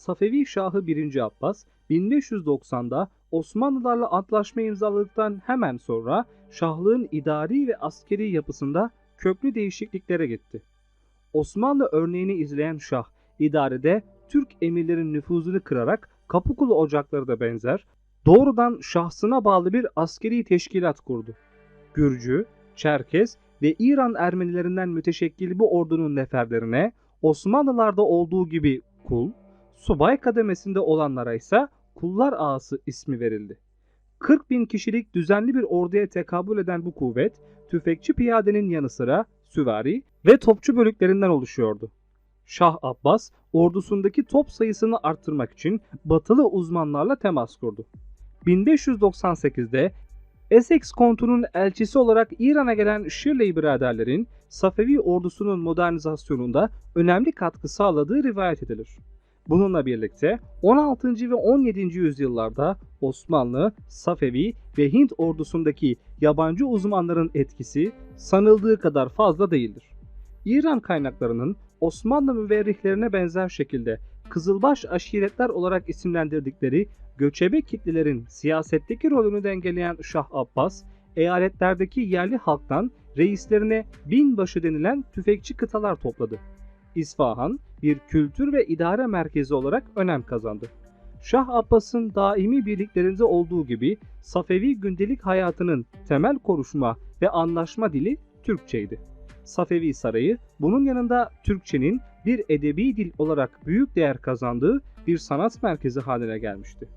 Safevi Şahı 1. Abbas 1590'da Osmanlılarla antlaşma imzaladıktan hemen sonra şahlığın idari ve askeri yapısında köklü değişikliklere gitti. Osmanlı örneğini izleyen şah idarede Türk emirlerin nüfuzunu kırarak Kapıkulu ocakları da benzer doğrudan şahsına bağlı bir askeri teşkilat kurdu. Gürcü, Çerkez ve İran Ermenilerinden müteşekkil bu ordunun neferlerine Osmanlılarda olduğu gibi kul, subay kademesinde olanlara ise kullar ağası ismi verildi. 40 bin kişilik düzenli bir orduya tekabül eden bu kuvvet, tüfekçi piyadenin yanı sıra süvari ve topçu bölüklerinden oluşuyordu. Şah Abbas ordusundaki top sayısını arttırmak için batılı uzmanlarla temas kurdu. 1598'de Essex kontunun elçisi olarak İran'a gelen Shirley biraderlerin Safevi ordusunun modernizasyonunda önemli katkı sağladığı rivayet edilir. Bununla birlikte 16. ve 17. yüzyıllarda Osmanlı, Safevi ve Hint ordusundaki yabancı uzmanların etkisi sanıldığı kadar fazla değildir. İran kaynaklarının Osmanlı müverrihlerine benzer şekilde Kızılbaş aşiretler olarak isimlendirdikleri göçebe kitlelerin siyasetteki rolünü dengeleyen Şah Abbas, eyaletlerdeki yerli halktan reislerine binbaşı denilen tüfekçi kıtalar topladı. İsfahan bir kültür ve idare merkezi olarak önem kazandı. Şah Abbas'ın daimi birliklerinde olduğu gibi Safevi gündelik hayatının temel konuşma ve anlaşma dili Türkçeydi. Safevi Sarayı bunun yanında Türkçenin bir edebi dil olarak büyük değer kazandığı bir sanat merkezi haline gelmişti.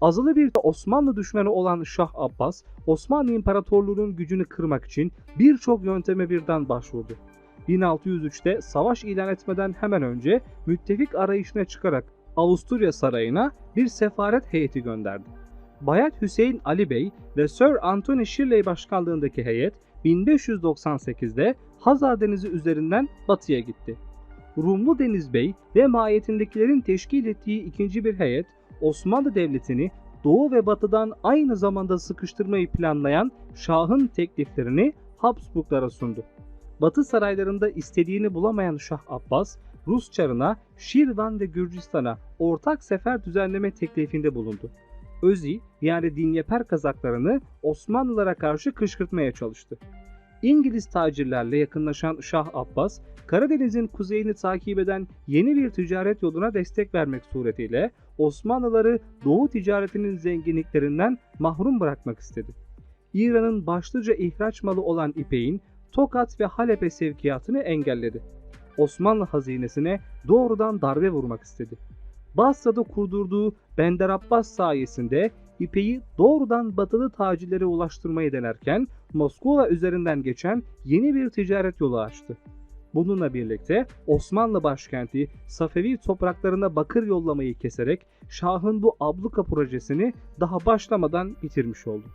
Azılı bir Osmanlı düşmanı olan Şah Abbas, Osmanlı İmparatorluğu'nun gücünü kırmak için birçok yönteme birden başvurdu. 1603'te savaş ilan etmeden hemen önce müttefik arayışına çıkarak Avusturya Sarayı'na bir sefaret heyeti gönderdi. Bayat Hüseyin Ali Bey ve Sir Anthony Shirley başkanlığındaki heyet 1598'de Hazar Denizi üzerinden batıya gitti. Rumlu Deniz Bey ve mahiyetindekilerin teşkil ettiği ikinci bir heyet Osmanlı Devleti'ni doğu ve batıdan aynı zamanda sıkıştırmayı planlayan Şah'ın tekliflerini Habsburglara sundu. Batı saraylarında istediğini bulamayan Şah Abbas, Rus çarına Şirvan ve Gürcistan'a ortak sefer düzenleme teklifinde bulundu. Özi yani Dinyeper kazaklarını Osmanlılara karşı kışkırtmaya çalıştı. İngiliz tacirlerle yakınlaşan Şah Abbas, Karadeniz'in kuzeyini takip eden yeni bir ticaret yoluna destek vermek suretiyle Osmanlıları Doğu ticaretinin zenginliklerinden mahrum bırakmak istedi. İran'ın başlıca ihraç malı olan ipeğin Tokat ve Halep'e sevkiyatını engelledi. Osmanlı hazinesine doğrudan darbe vurmak istedi. Basra'da kurdurduğu Bender Abbas sayesinde ipeyi doğrudan batılı tacirlere ulaştırmayı denerken Moskova üzerinden geçen yeni bir ticaret yolu açtı. Bununla birlikte Osmanlı başkenti Safevi topraklarına bakır yollamayı keserek Şah'ın bu abluka projesini daha başlamadan bitirmiş oldu.